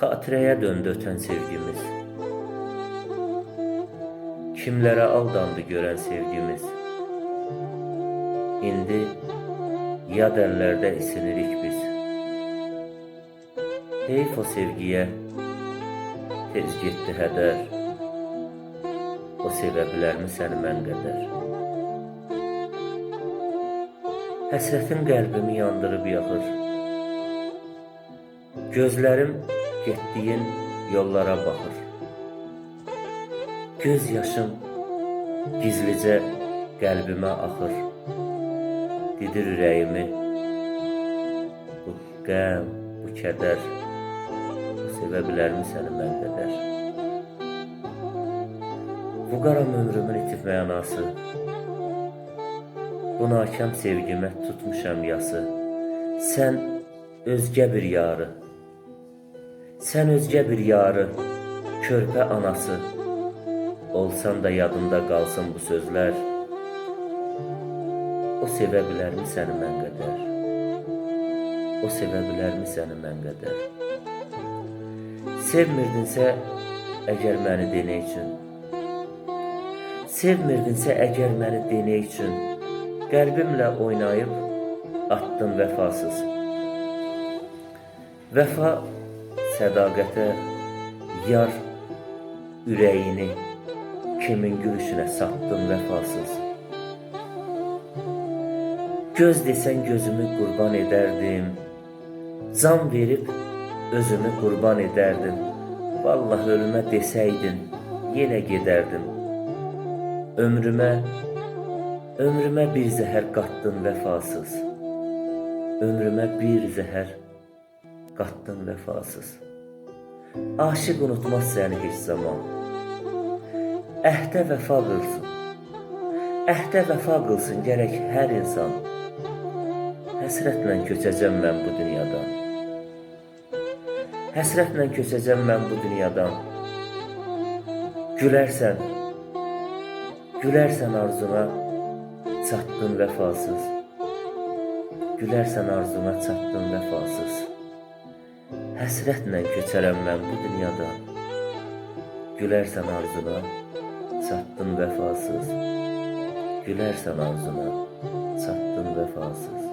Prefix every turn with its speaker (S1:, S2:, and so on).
S1: Hatireye döndü öten sevgimiz. Kimlere aldandı gören sevgimiz. İndi yad ellerde isinirik biz. Heyf o sevgiye tez gitti heder. O sevə bilərmi səni mən qədər? Həsrətin qəlbimi yandırıb yaxır. Gözlərim getdiyin yollara baxır. Göz yaşım gizlicə qəlbimə axır. Didir ürəyimi bu qəm, bu kədər. Sevə bilərmi səni mən qədər? Bu qaram ömrümün itib mənası. Bu nakam sevgimə tutmuşam yası. Sən özgə bir yarı. Sən özgə bir yarı, körpə anası. Olsan da yadında qalsın bu sözlər. O sevə bilərmi səni mən qədər? O sevə bilərmi səni mən qədər? Sevmirdinsə əgər məni denə üçün Sevmirdinsə əgər məni denə üçün Qəlbimlə oynayıb attın vəfasız Vəfa sədaqətə yar ürəyini kimin gülüşünə satdın vəfasız? Göz desən gözümü qurban edərdim Can verib özümü qurban edərdim. Vallahi ölümə desəydin yenə gedərdim. Ömrümə ömrümə bir zəhər qatdın vəfasız. Ömrümə bir zəhər qatdın vəfasız Aşiq unutmaz səni heç zaman. Əhdə vəfa qılsın. Əhdə vəfa qılsın gərək hər insan. Həsrətlə köçəcəm mən bu dünyadan. Həsrətlə köçəcəm mən bu dünyadan. Gülərsən Gülərsən arzuna çatdın vəfasız. Gülərsən arzuna çatdın vəfasız Həsrətlə köçərəm mən bu dünyadan Gülərsən arzuna çatdın vəfasız. Gülərsən arzuna çatdın vəfasız